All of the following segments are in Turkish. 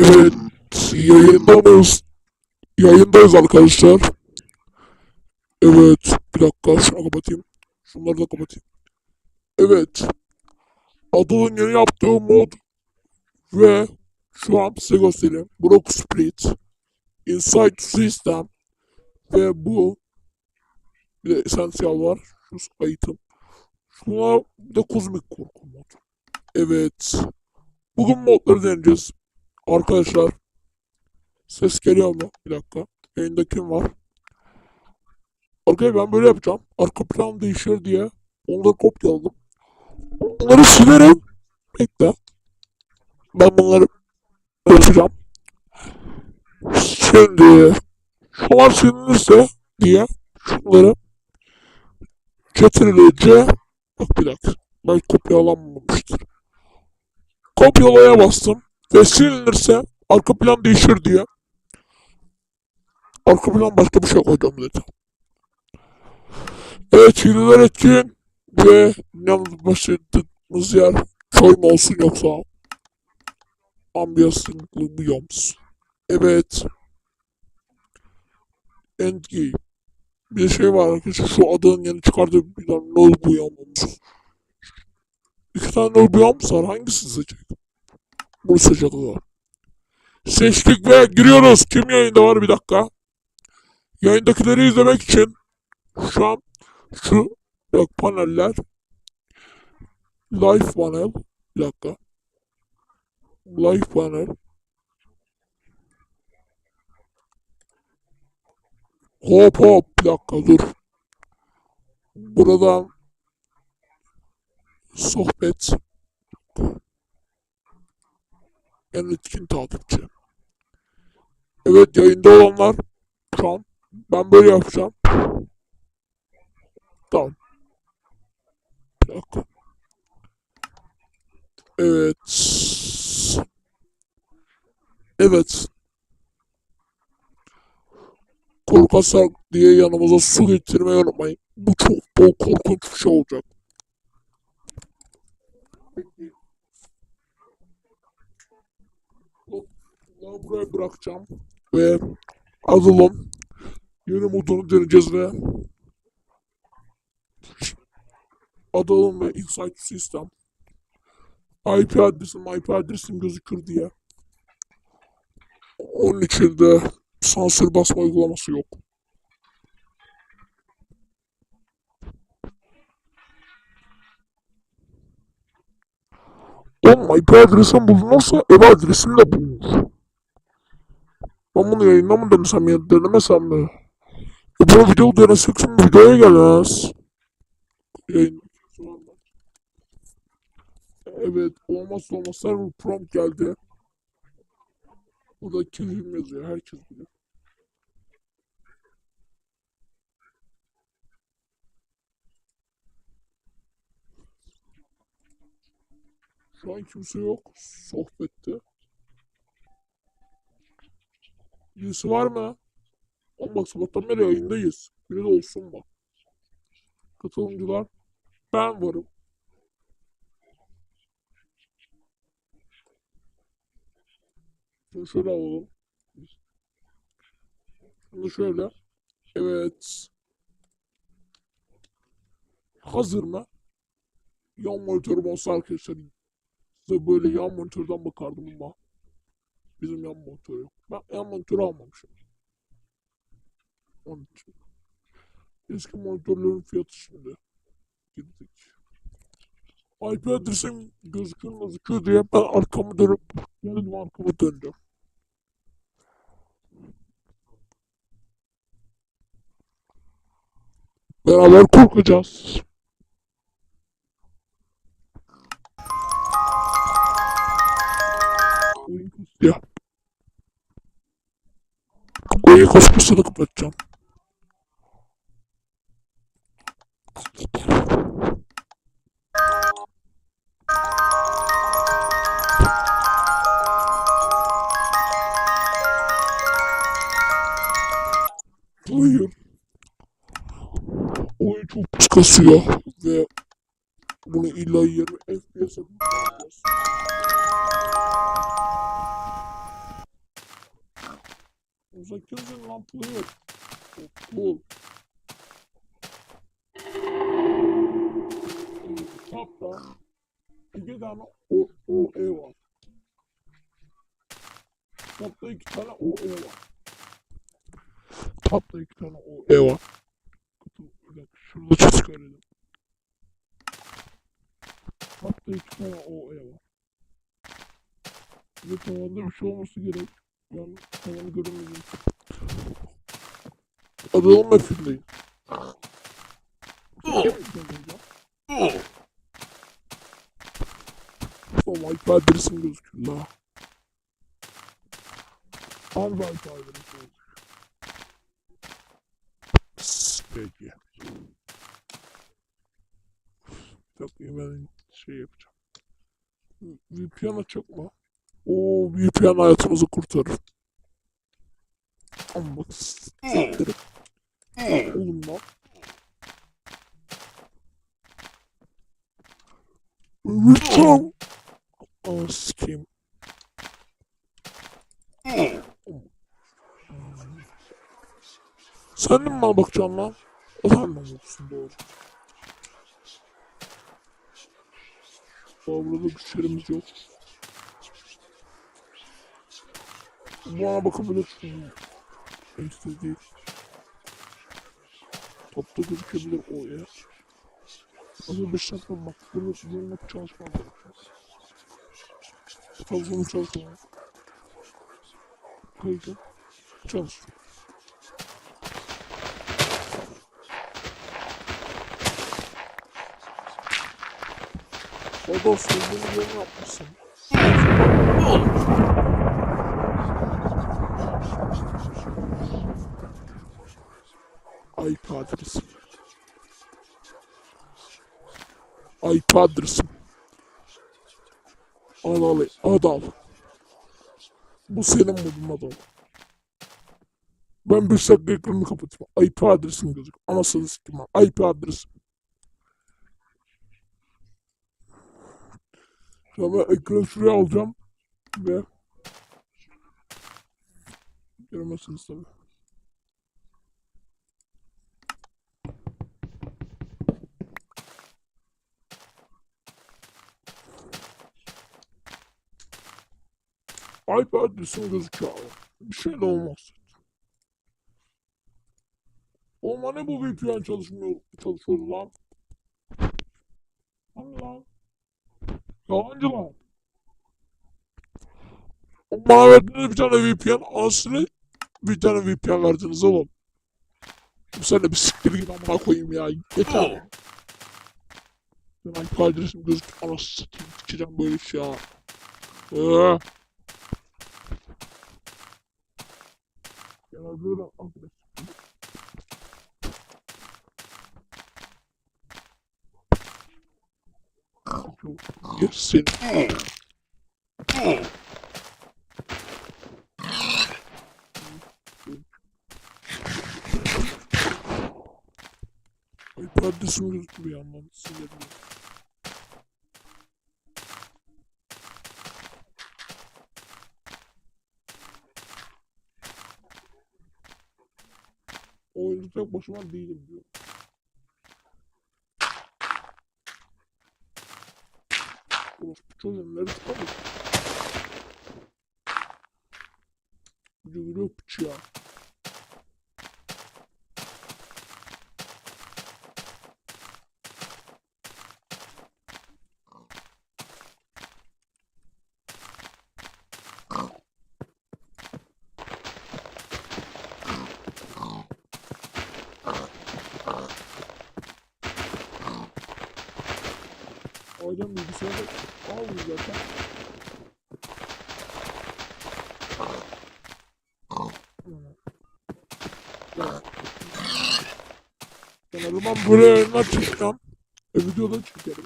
Evet, yayındayız. Yayındayız arkadaşlar. Evet, bir dakika şunu kapatayım. Şunları da kapatayım. Evet, Adol'un yeni yaptığı mod ve şu an size göstereyim. Brook Split, Inside System ve bu bir de Essential var. Şu item. Şuna bir de kozmik korku mod. Evet. Bugün modları deneyeceğiz. Arkadaşlar. Ses geliyor mu? Bir dakika. Yayında kim var? Arkadaşlar ben böyle yapacağım. Arka plan değişir diye. Onları kopyaladım. Onları silerim. Bekle. Ben bunları yapacağım. Şimdi şunlar silinirse diye şunları Ctrl-C Bak bir dakika. Belki kopyalanmamıştır. Kopyalaya bastım. Ve silinirse arka plan değişir diye. Arka plan başka bir şey koydum dedi. Evet hileler etkin. Ve yalnız başladığımız yer köy mü olsun yoksa ambiyanslı biyoms. Evet. Endgame. Bir şey var arkadaşlar şu adının yeni çıkardığı bir tane nol biyomumuz. İki tane nol biyomumuz var. Hangisini seçecek? Bunu seçecekler. Seçtik ve giriyoruz. Kim yayında var? Bir dakika. Yayındakileri izlemek için şu an şu yok paneller. Live panel. Bir dakika. Live panel. Hop hop. Bir dakika dur. Buradan sohbet en etkin takipçi? Evet yayında olanlar. Şu an ben böyle yapacağım. Tamam. Bir dakika. Evet. Evet. Korkarsak diye yanımıza su getirmeyi unutmayın. Bu çok bol korkunç bir şey olacak. Bunu buraya bırakacağım ve Adıl'ın yeni modunu deneyeceğiz ve Adıl'ın ve Insight System IP adresim IP adresim gözükür diye onun için de sansür basma uygulaması yok. Oğlum IP adresim bulunursa ev adresim de bulunur. Ben bunu yayında mı denesem ya denemesem mi? E bu video denesek şimdi videoya gelmez. Yayın. Evet olmazsa olmaz server prompt geldi. Burada kelim yazıyor herkes bilir. Şu an kimse yok sohbette. Birisi var mı? Oğlum bak sabahtan beri yayındayız. Biri de olsun bak. Katılımcılar. Ben varım. Şunu şöyle alalım. Şunu şöyle. Evet. Hazır mı? Yan monitörüm olsa arkadaşlar size böyle yan monitörden bakardım ama bizim yan monitör yok. Ben yan monitörü almamışım. Onun için. Eski monitörlerin fiyatı şimdi. Girdik. IP adresim gözüküyor gözüküyor diye ben arkamı dönüp geldim arkamı döndüm. Beraber korkacağız. Oyun. Oyun kasmasını kapatacağım. Hayır. Oyun çok pis kasıyor ve bunu illa 20 FPS'e Sen kimsin lan player? Oh, cool. Tapta iki tane o, o e var. Tapta iki tane o e var. Tapta iki tane o e var. Şurada çıkarayım. Tapta iki tane o e var. Ve tavanda bir şey olması gerek. Ben tavanı göremedim. Adamın mefindeyim. O Wi-Fi adresim gözüküyor la. Gözüküyor. Psst, Peki. Dakika ben şey yapacağım. VPN açık mı? Oo VPN hayatımızı kurtarır. Ama bak s**tirim. Oğlum lan. Lütfen. Aa sikeyim. Sen de mi bana bakacaksın lan? Sen mi bakacaksın doğru? Daha burada güçlerimiz yok. Bana bakabilirsin. İşte değil. Topta gözükebilir o ya. Ama bir şartla bak bunu bununla çalışmam gerekiyor. Tabii bunu çalışmam. Kayıcı. Çalış. O dostum bunu yeni yapmışsın. IP adresim. IP adresim. Al al al al. Bu senin modun adam. Ben bir dakika ekranını kapatayım. IP adresim gözük. Anasını sikim ha. IP adresim. Sonra ben ekranı şuraya alacağım. Ve göremezsiniz tabii. IP adresim gözüküyor abi. Bir şey de olmaz. Olma ne bu VPN çalışmıyor, çalışıyor lan? Hani lan? Yalancı lan. Bana verdiniz bir tane VPN, anasını bir tane VPN verdiniz oğlum. Sen de bir siktir git amına koyayım ya. Yeter. Ben IP adresim gözüküyor, anasını satayım. Sikeceğim böyle iş ya. Eee. Genelde ben adres. Girsin. Ay kardeşim gözüküyor yandan sinirli. Oyunda tek başıma değilim diyor. Orospu çocuğun neresi kalır? Gücü yok piç ya. Hocam bilgisayarda almıyor zaten. Zaman buraya yayınlar çekeceğim. E, videoda çekerim.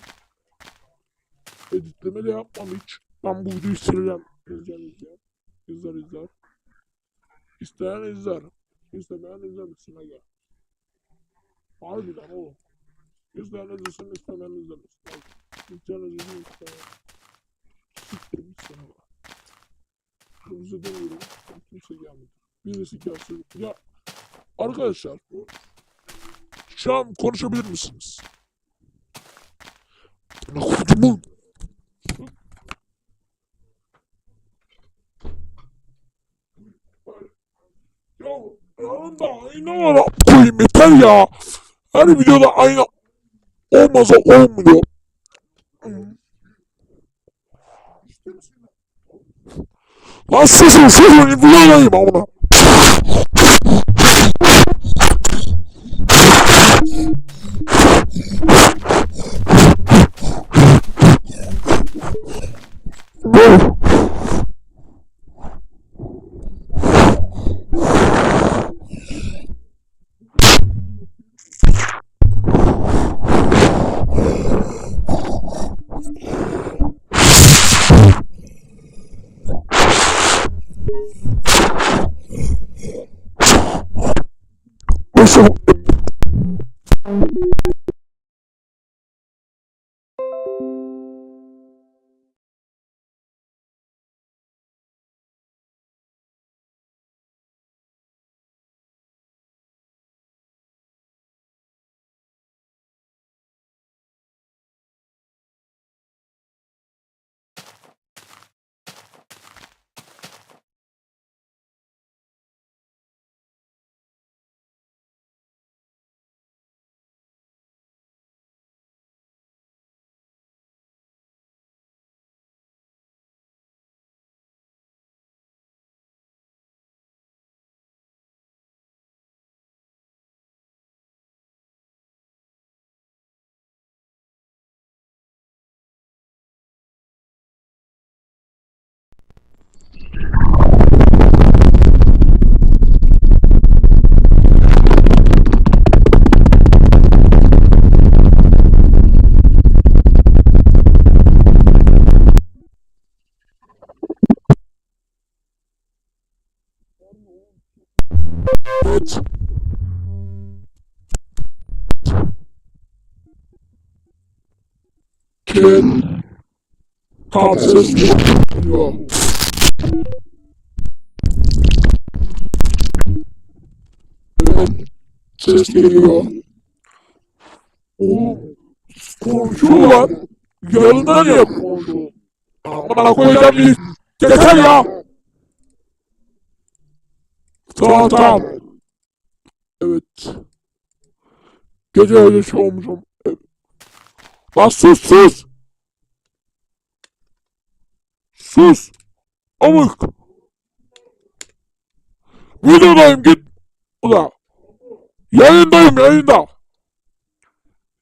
Editleme de yapmam hiç. Ben bu videoyu sileceğim. İzleyen izleyen. İzler izler. İsteyen izler. İstemeyen izlemesin aga. Harbiden oğlum. İzleyen izlesin, istemeyen izlemesin. Hadi. İzlesin, istemeyen. Siktir git sana bak. Kırmızı demiyorum. Kimse gelmedi. Bir birisi gelsin. Ya arkadaşlar şu an konuşabilir misiniz? Ne? Ya ayna var koyayım yeter ya. Her videoda ayna olmasa olmuyor. Lan susun susun videodayım amına. Oh. Evet. Ken. Tam ses geliyor. Oğlum. Konuşuyorlar. Yanında niye konuşuyor? Amına koyacağım. Yeter ya. Tamam tamam. Evet. Gece öyle şey olmuşum. Evet. Lan sus sus. Sus. Amık. Videodayım git. Ula. Yayındayım yayında.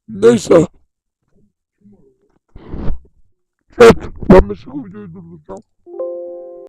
Neyse. Evet. Ben de şu videoyu durduracağım.